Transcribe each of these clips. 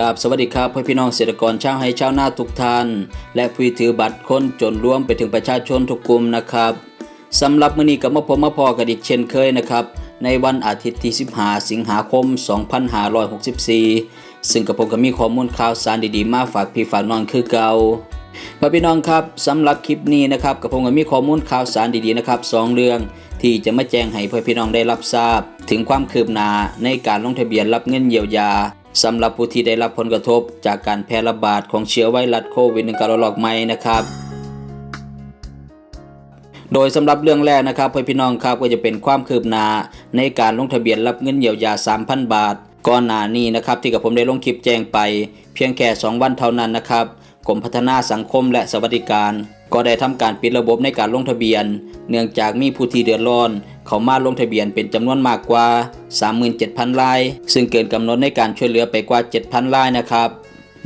กับสวัสดีครับพ่อพี่น้องเกษตรกรชาวไร่ชาวนาทุกท่าน และผู้ถือบัตรคนจนรวมไปถึงประชาชนทุกกลุ่มนะครับสำหรับมื้อนี้ก็มาพบมาพอกันอีกเช่นเคยนะครับ ในวันอาทิตย์ที่ 15 สิงหาคม 2564 ซึ่งกับผมก็มีข้อมูลข่าวสารดีๆ มาฝากพี่ฝากน้องคือเก่าพ่อพี่น้องครับสำหรับคลิปนี้นะครับกับผมก็มีข้อมูลข่าวสารดีๆนะครับสองเรื่องที่จะมาแจ้งให้พ่อพี่น้องได้รับทราบ ถึงความคืบหน้าในการลงทะเบียนรับเงินเยียวยา สำหรับผู้ที่ได้รับผลกระทบจากการแพร่ระบาดของเชื้อไวรัสโควิด 19 ระลอกใหม่นะครับโดยสำหรับเรื่องแรกนะครับเพื่อนพี่น้องครับก็จะเป็นความคืบหน้าในการลงทะเบียนรับเงินเยียวยา 3,000 บาท ก่อนหน้านี้นะครับที่กับผมได้ลงคลิปแจ้งไป เพียงแค่ 2 วันเท่านั้นนะครับ กรมพัฒนาสังคมและสวัสดิการ ก็ได้ทำการปิดระบบในการลงทะเบียน เนื่องจากมีผู้ที่เดือดร้อน เขามาลงทะเบียนเป็นจำนวนมากกว่า 37,000ราย ซึ่งเกินกำหนดในการช่วยเหลือไปกว่า 7,000รายนะครับ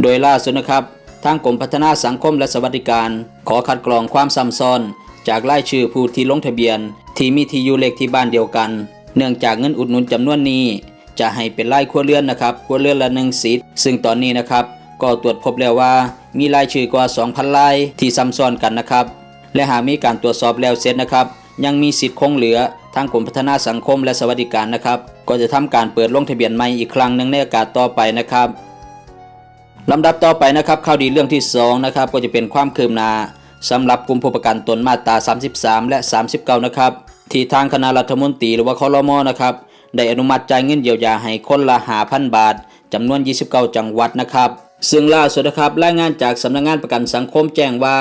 โดยล่าสุดนะครับทางกรมพัฒนาสังคมและสวัสดิการ ขอคัดกรองความซ้ำซ้อนจากรายชื่อผู้ที่ลงทะเบียน ที่มีที่อยู่เลขที่บ้านเดียวกัน เนื่องจากเงินอุดหนุนจำนวนนี้ จะให้เป็นรายครัวเรือนนะครับครัวเรือนละหนึ่งสิทธิ์ซึ่งตอนนี้นะครับ ก็ตรวจพบแล้วว่า มีรายชื่อกว่า 2,000รายที่ซ้ำซ้อนกันนะครับ และหากมีการตรวจสอบแล้วเสร็จนะครับ ยังมีสิทธิ์คงเหลือทางกรมพัฒนาสังคมและสวัสดิการนะครับ ก็จะทำการเปิดลงทะเบียนใหม่อีกครั้งหนึ่งในโอกาสต่อไปนะครับลำดับต่อไปนะครับข่าวดีเรื่องที่2นะครับก็จะเป็นความคืบหน้าสำหรับกลุ่มผู้ประกันตนมาตรา 33 และ 39 นะครับ ที่ทางคณะรัฐมนตรีหรือว่าคอรมอนะครับ ได้อนุมัติจ่ายเงินเยียวยาให้คนละ5,000บาทจำนวน 29 จังหวัดนะครับ ซึ่งล่าสุดนะครับรายงานจากสำนักงานประกันสังคมแจ้งว่า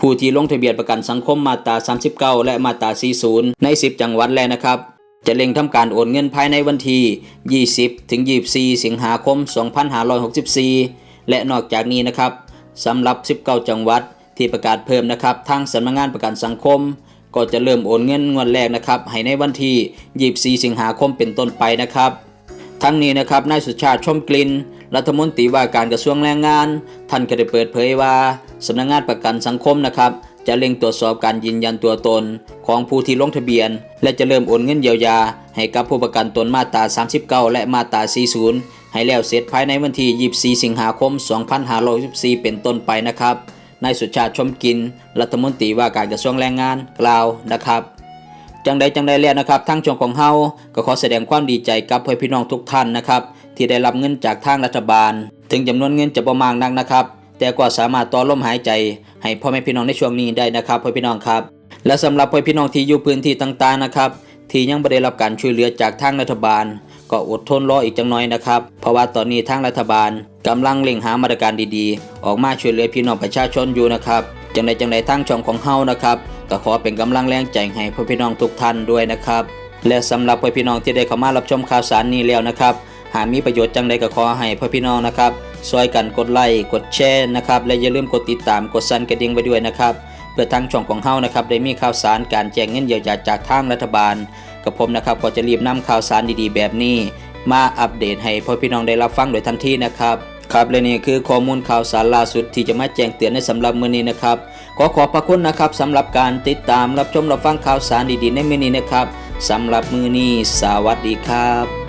ผู้ที่ลงทะเบียนประกันสังคมมาตรา39 และมาตรา40 ใน 10 จังหวัดแล้วนะครับ จะเร่งทำการโอนเงินภายในวันที่ 20 ถึง 24 สิงหาคม 2564 และนอกจากนี้นะครับสำหรับ 19 จังหวัดที่ประกาศเพิ่มนะครับทางสำนักงานประกันสังคม ก็จะเริ่มโอนเงินงวดแรกนะครับให้ในวันที่ 24 สิงหาคมเป็นต้นไปนะครับ ทั้งนี้นะครับนายสุชาติชมกลิ่น รัฐมนตรีว่าการกระทรวงแรงงาน ท่านก็ได้เปิดเผยว่าสำนักงานประกันสังคมนะครับจะเร่งตรวจสอบการยืนยันตัวตนของผู้ที่ลงทะเบียน และจะเริ่มโอนเงินเยียวยา ให้กับผู้ประกันตนมาตรา 39 และมาตรา 40 ให้แล้วเสร็จภายในวันที่ 24 สิงหาคม 2564 เป็นต้นไปนะครับ นายสุชาติชมกิน รัฐมนตรีว่าการกระทรวงแรงงานกล่าวนะครับ จังใดจังใดแล้วนะครับทั้งช่วงของเฮาก็ขอแสดงความดีใจกับเพื่อนพี่น้องทุกท่านนะครับ ที่ได้รับเงินจากทางรัฐบาล ถึงจำนวนเงินจะประมาณนักนะครับ แต่ก็สามารถต่อลมหายใจ ให้พ่อแม่พี่น้องในช่วงนี้ได้นะครับพ่อพี่น้องครับ และสำหรับพ่อพี่น้องที่อยู่พื้นที่ต่างๆนะครับ ที่ยังไม่ได้รับการช่วยเหลือจากทางรัฐบาล ก็อดทนรออีกจังน้อยนะครับ เพราะว่าตอนนี้ทางรัฐบาลกำลังเร่งหามาตรการดีๆ ออกมาช่วยเหลือพี่น้องประชาชนอยู่นะครับจังใดจังใดทางช่องของเฮานะครับก็ขอเป็นกำลังแรงใจให้พ่อพี่น้องทุกท่านด้วยนะครับและสำหรับพ่อพี่น้องที่ได้เข้ามารับชมข่าวสารนี้แล้วนะครับ หากมีประโยชน์จังใดก็ขอให้พ่อพี่น้องนะครับช่วยกันกดไลค์กดแชร์นะครับและอย่าลืมกดติดตามกดสั่นกระดิ่งไว้ด้วยนะครับเพื่อทางช่องของเฮานะครับได้มีข่าวสารการแจกเงินเยียวยาจากทางรัฐบาล กับผมนะครับก็จะรีบนำข่าวสารดีๆ แบบนี้ มาอัปเดตให้พ่อพี่น้องได้รับฟังโดยทันทีนะครับครับและนี่คือข้อมูลข่าวสารล่าสุดที่จะมาแจ้งเตือนในสำหรับมื้อนี้นะครับขอขอบพระคุณนะครับสำหรับการติดตามรับชมรับฟังข่าวสารดีๆในมื้อนี้นะครับสำหรับมื้อนี้สวัสดีครับ